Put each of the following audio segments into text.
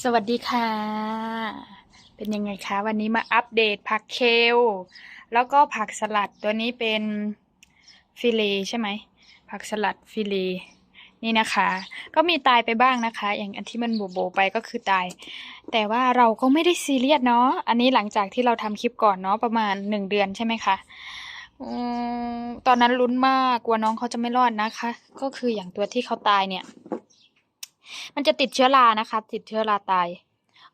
สวัสดีค่ะ เป็นยังไงคะวันนี้มาอัปเดตผักเคล แล้วก็ผักสลัดตัวนี้เป็นฟิเลใช่ไหม ผักสลัดฟิเลนี่นะคะ ก็มีตายไปบ้างนะคะ อย่างอันที่มันโบโบไปก็คือตาย แต่ว่าเราก็ไม่ได้ซีเรียสเนาะ อันนี้หลังจากที่เราทำคลิปก่อนเนาะประมาณหนึ่งเดือนใช่ไหมคะอตอนนั้นลุ้นมากกลัวน้องเขาจะไม่รอดนะคะ ก็คืออย่างตัวที่เขาตายเนี่ย มันจะติดเชื้อรานะคะ ติดเชื้อราตาย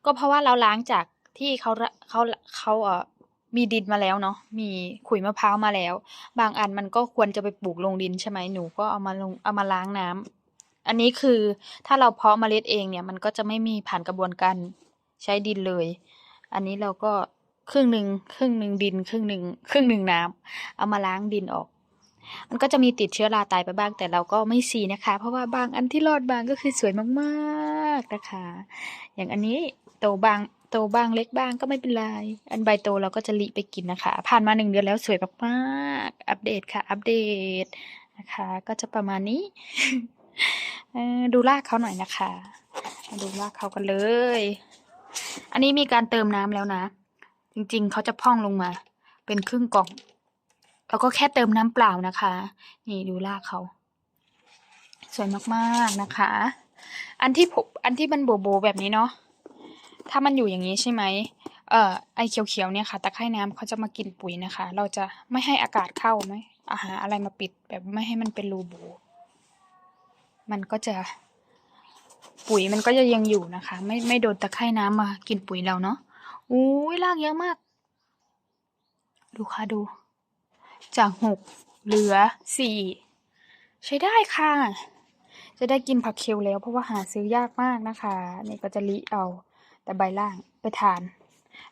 ก็เพราะว่าเราล้างจากที่เขาเขาเขาเอ่อมีดินมาแล้วเนาะมีขุยมะพร้าวมาแล้ว บางอันมันก็ควรจะไปปลูกลงดินใช่ไหมหนูก็เอามาลงเอามาล้างน้ำอันนี้คือถ้าเราเพาะเมล็ดเองเนี่ยมันก็จะไม่มีผ่านกระบวนการใช้ดินเลย อันนี้เราก็ครึ่งหนึ่งครึ่งหนึ่งดิน ครึ่งหนึ่งครึ่งหนึ่งน้ำเอามาล้างดินออก มันก็จะมีติดเชื้อราตายไปบ้างแต่เราก็ไม่ซีนะคะ เพราะว่าบางอันที่รอดบางก็คือสวยมากๆนะคะ อย่างอันนี้โตบางโตบางเล็กบ้างก็ไม่เป็นไร อันใบโตเราก็จะลิไปกินนะคะ ผ่านมาหนึ่งเดือนแล้วสวยมากๆ อัปเดตค่ะ อัปเดตนะคะ ก็จะประมาณนี้ ดูรากเขาหน่อยนะคะ มาดูรากเขากันเลย อันนี้มีการเติมน้ำแล้วนะ จริงๆ เขาจะพ่องลงมา เป็นครึ่งกล่อง แล้วก็แค่เติมน้ำเปล่านะคะ นี่ดูรากเขา สวยมากๆนะคะ อันที่ผมอันที่มันโบโบแบบนี้เนาะถ้ามันอยู่อย่างนี้ใช่ไหมเอ่อไอเขียวๆเนี่ยค่ะตะไคร่น้ำเขาจะมากินปุ๋ยนะคะ เราจะไม่ให้อากาศเข้าไหมอาหารอะไรมาปิดแบบไม่ให้มันเป็นรูโบมันก็จะ ปุ๋ยมันก็จะยังอยู่นะคะ ไม่ไม่โดนตะไคร่น้ำมากินปุ๋ยเราเนาะอุ้ยรากเยอะมาก ดูค่ะดู จากหกเหลือสี่ใช้ได้ค่ะ จะได้กินผักเคลแล้วเพราะว่าหาซื้อยากมากนะคะ นี่ก็จะลิเอาแต่ใบล่างไปทาน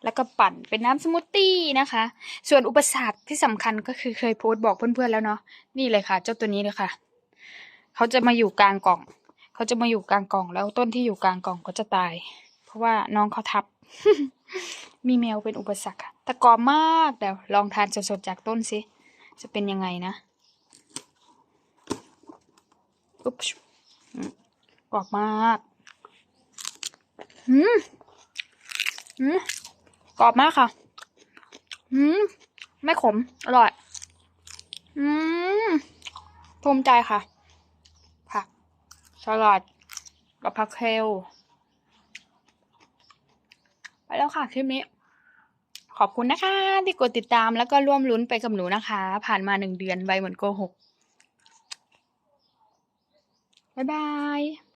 แล้วก็ปั่นเป็นน้ำสมูทตี้นะคะ ส่วนอุปสรรคที่สำคัญก็คือเคยโพสต์บอกเพื่อนๆแล้วเนาะนี่เลยค่ะ เจ้าตัวนี้เลยค่ะ เขาจะมาอยู่กลางกล่อง เขาจะมาอยู่กลางกล่องแล้วต้นที่อยู่กลางกล่องก็จะตาย เพราะว่าน้องเขาทับ มีแมวเป็นอุปสรรคค่ะแต่กรอมากเดี๋ยวลองทานสดๆจากต้นสิ จะเป็นยังไงนะอุ๊บกรอบมากอืมอืมกรอบมากค่ะอืมไม่ขม อร่อย อืมภูมิใจค่ะ ผักสลัดกับผักเคลไปแล้วค่ะคลิปนี้ ขอบคุณนะคะที่กดติดตามแล้วก็ร่วมลุ้นไปกับหนูนะคะ ผ่านมาหนึ่งเดือนไวเหมือนโกหก บ๊ายบาย